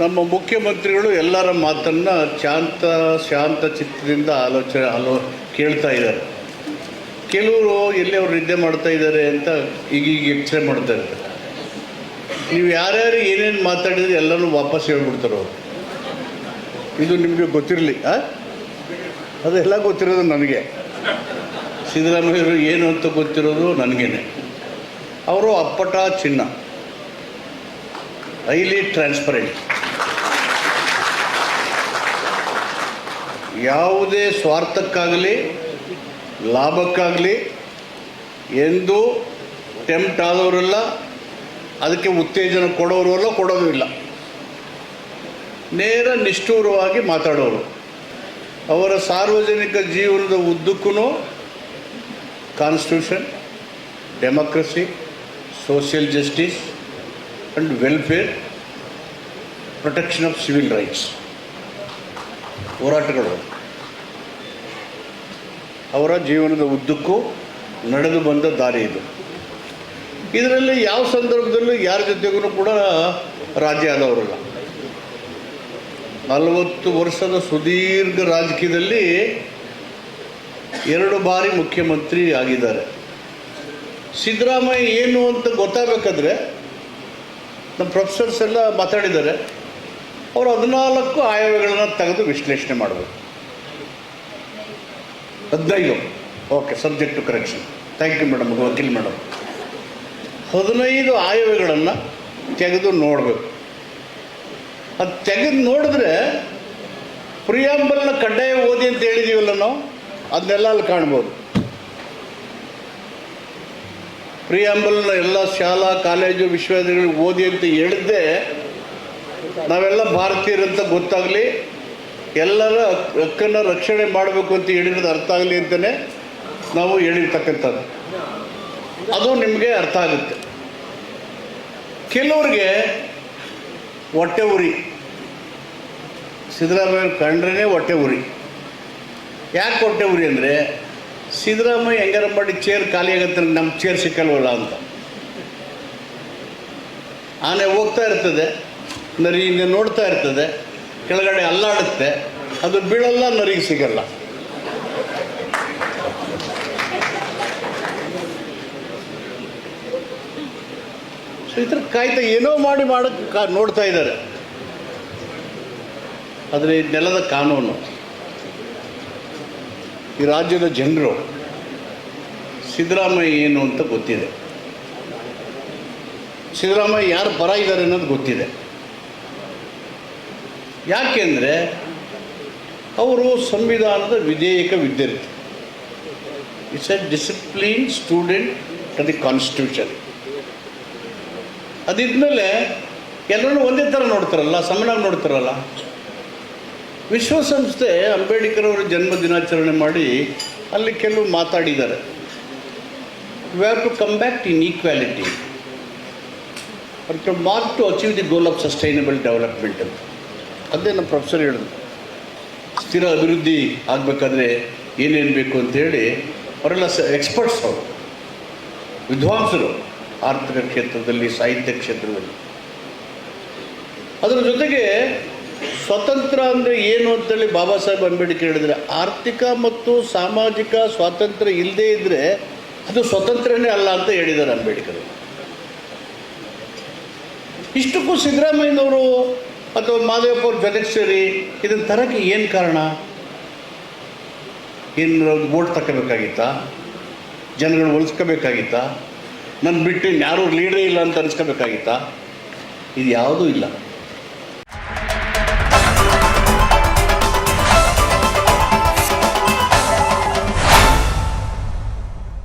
ನಮ್ಮ ಮುಖ್ಯಮಂತ್ರಿಗಳು ಎಲ್ಲರ ಮಾತನ್ನು ಶಾಂತ ಶಾಂತ ಚಿತ್ತದಿಂದ ಆಲೋಚನೆ ಆಲೋ, ಕೇಳ್ತಾ ಇದ್ದಾರೆ. ಕೆಲವರು ಎಲ್ಲಿ ಅವರು ನಿದ್ದೆ ಮಾಡ್ತಾ ಇದ್ದಾರೆ ಅಂತ ಈಗೀಗ ಈಗ ಎಚ್ಚರೆ ಮಾಡ್ತಾ ಇರ್ತಾರೆ ನೀವು ಯಾರ್ಯಾರು ಏನೇನು ಮಾತಾಡಿದ್ರೆ ಎಲ್ಲನೂ ವಾಪಸ್ ಹೇಳ್ಬಿಡ್ತಾರೆ ಅವರು. ಇದು ನಿಮಗೆ ಗೊತ್ತಿರಲಿ ಅದೆಲ್ಲ ಗೊತ್ತಿರೋದು ನನಗೆ. ಸಿದ್ದರಾಮಯ್ಯರು ಏನು ಅಂತ ಗೊತ್ತಿರೋದು ನನಗೇನೆ. ಅವರು ಅಪ್ಪಟ ಚಿನ್ನ. ಹೈಲಿ ಟ್ರಾನ್ಸ್ಪರೆಂಟ್ ಯಾವುದೇ ಸ್ವಾರ್ಥಕ್ಕಾಗಲಿ, ಲಾಭಕ್ಕಾಗಲಿ ಎಂದು ಟೆಂಪ್ಟ್ ಆದವರಲ್ಲ, ಅದಕ್ಕೆ ಉತ್ತೇಜನ ಕೊಡೋರು ಅಲ್ಲ ಕೊಡೋದು ಇಲ್ಲ. ನೇರ ನಿಷ್ಠೂರವಾಗಿ ಮಾತಾಡೋರು. ಅವರ ಸಾರ್ವಜನಿಕ ಜೀವನದ ಉದ್ದಕ್ಕೂ constitution democracy social justice and welfare protection of civil rights ಹೋರಾಟಗಳು. ಅವರ ಜೀವನದ ಉದ್ದಕ್ಕೂ ನಡೆದು ಬಂದ ದಾರಿ ಇದು. ಇದರಲ್ಲಿ ಯಾವ ಸಂದರ್ಭದಲ್ಲೂ ಯಾರ ಜೊತೆಗೂ ಕೂಡ ರಾಜ್ಯ ಆದವರಲ್ಲ. ನಲವತ್ತು ವರ್ಷದ ಸುದೀರ್ಘ ರಾಜಕೀಯದಲ್ಲಿ ಎರಡು ಬಾರಿ ಮುಖ್ಯಮಂತ್ರಿ ಆಗಿದ್ದಾರೆ. ಸಿದ್ದರಾಮಯ್ಯ ಏನು ಅಂತ ಗೊತ್ತಾಗಬೇಕಾದ್ರೆ, ನಮ್ಮ ಪ್ರೊಫೆಸರ್ಸ್ ಎಲ್ಲ ಮಾತಾಡಿದ್ದಾರೆ. ಅವರು ಹದಿನಾಲ್ಕು ಆಯವ್ಯಗಳನ್ನು ತೆಗೆದು ವಿಶ್ಲೇಷಣೆ ಮಾಡಬೇಕು. ಹದಿನೈದು. Okay subject to correction thank you madam Vakil madam ಹದಿನೈದು ಆಯವ್ಯಗಳನ್ನು ತೆಗೆದು ನೋಡಬೇಕು. ಅದು ತೆಗೆದು ನೋಡಿದ್ರೆ ಪ್ರಿಯಾಂಬಲ್ನ ಕಡ್ಡಾಯ ಓದಿ ಅಂತ ಹೇಳಿದೀವಲ್ಲ ನಾವು, ಅದನ್ನೆಲ್ಲ ಅಲ್ಲಿ ಕಾಣ್ಬೋದು. ಪ್ರಿಯಾಂಬಲ್ನ ಎಲ್ಲ ಶಾಲಾ, ಕಾಲೇಜು, ವಿಶ್ವವಿದ್ಯಾಲಯಗಳು ಓದಿ ಅಂತ ಹೇಳಿದ್ದೆ ನಾವೆಲ್ಲ ಭಾರತೀಯರಂತ ಗೊತ್ತಾಗಲಿ, ಎಲ್ಲರ ಹಕ್ಕನ್ನು ರಕ್ಷಣೆ ಮಾಡಬೇಕು ಅಂತ ಹೇಳಿರೋದು ಅರ್ಥ ಆಗಲಿ ಅಂತಲೇ ನಾವು ಹೇಳಿರ್ತಕ್ಕಂಥದ್ದು. ಅದು ನಿಮಗೆ ಅರ್ಥ ಆಗುತ್ತೆ. ಕೆಲವ್ರಿಗೆ ಹೊಟ್ಟೆ ಉರಿ. ಸಿದ್ದರಾಮಯ್ಯ ಕಂಡ್ರೇ ಹೊಟ್ಟೆ ಉರಿ. ಯಾಕೆ ಹೊಟ್ಟೆ ಉರಿ ಅಂದರೆ, ಸಿದ್ದರಾಮಯ್ಯ ಹೆಂಗಾರ ಮಾಡಿ ಚೇರ್ ಖಾಲಿ ಆಗತ್ತೆ ನಮ್ಮ ಚೇರ್ ಸಿಕ್ಕಲ್ವಲ್ಲ ಅಂತ. ಆನೆ ಹೋಗ್ತಾ ಇರ್ತದೆ. ನರಿ ನೋಡ್ತಾ ಇರ್ತದೆ, ಕೆಳಗಡೆ ಅಲ್ಲಾಡುತ್ತೆ, ಅದು ಬೀಳಲ್ಲ, ನರಿಗೆ ಸಿಗಲ್ಲ. ಥರ ಕಾಯ್ತಾ ಏನೋ ಮಾಡಿ ಮಾಡೋಕ್ಕೆ ನೋಡ್ತಾ ಇದ್ದಾರೆ. ಆದರೆ ಈ ನೆಲದ ಕಾನೂನು, ಈ ರಾಜ್ಯದ ಜನರು ಸಿದ್ದರಾಮಯ್ಯ ಏನು ಅಂತ ಗೊತ್ತಿದೆ. ಸಿದ್ದರಾಮಯ್ಯ ಯಾರು ಪರ ಇದ್ದಾರೆ ಅನ್ನೋದು ಗೊತ್ತಿದೆ. ಯಾಕೆಂದರೆ ಅವರು ಸಂವಿಧಾನದ ವಿಧೇಯಕ ವಿದ್ಯಾರ್ಥಿ it's a discipline student to the constitution ಅದಿದ್ಮೇಲೆ ಎಲ್ಲರೂ ಒಂದೇ ಥರ ನೋಡ್ತಾರಲ್ಲ ಸಮನಾಗಿ ನೋಡ್ತಾರಲ್ಲ. ವಿಶ್ವಸಂಸ್ಥೆ ಅಂಬೇಡ್ಕರ್ ಅವರ ಜನ್ಮ ದಿನಾಚರಣೆ ಮಾಡಿ ಅಲ್ಲಿ ಕೆಲವು ಮಾತಾಡಿದ್ದಾರೆ. We have to come back in equality to mark to achieve the goal of sustainable development ಅಂತ ಅದೇ ನಮ್ಮ ಪ್ರೊಫೆಸರ್ ಹೇಳಿದ್ರು. ಸ್ಥಿರ ಅಭಿವೃದ್ಧಿ ಆಗಬೇಕಾದ್ರೆ ಏನೇನು ಬೇಕು ಅಂತೇಳಿ ಅವರೆಲ್ಲ ಸ ಎಕ್ಸ್ಪರ್ಟ್ಸ್ ಅವರು. ವಿದ್ವಾಂಸರು ಆರ್ಥಿಕ ಕ್ಷೇತ್ರದಲ್ಲಿ, ಸಾಹಿತ್ಯ ಕ್ಷೇತ್ರದಲ್ಲಿ. ಅದರ ಜೊತೆಗೆ ಸ್ವತಂತ್ರ ಅಂದರೆ ಏನು ಅಂತೇಳಿ ಬಾಬಾ ಸಾಹೇಬ್ ಅಂಬೇಡ್ಕರ್ ಹೇಳಿದರೆ, ಆರ್ಥಿಕ ಮತ್ತು ಸಾಮಾಜಿಕ ಸ್ವಾತಂತ್ರ್ಯ ಇಲ್ಲದೇ ಇದ್ದರೆ ಅದು ಸ್ವತಂತ್ರನೇ ಅಲ್ಲ ಅಂತ ಹೇಳಿದ್ದಾರೆ ಅಂಬೇಡ್ಕರ್. ಇಷ್ಟಕ್ಕೂ ಸಿದ್ದರಾಮಯ್ಯನವರು ಅಥವಾ ಮಾದೇವಪ್ಪ ಅವ್ರ ಇದನ್ನು ತರಕ್ಕೆ ಏನು ಕಾರಣ? ಏನು ವೋಟ್ ತಗೋಬೇಕಾಗಿತ್ತಾ ಜನಗಳು ಉಳಿಸ್ಕೋಬೇಕಾಗಿತ್ತಾ? ನನ್ನ ಬಿಟ್ಟು ಯಾರೂ ಲೀಡರೇ ಇಲ್ಲ ಅಂತ ಅನ್ಸ್ಕೋಬೇಕಾಗಿತ್ತಾ? ಇದು ಯಾವುದೂ ಇಲ್ಲ.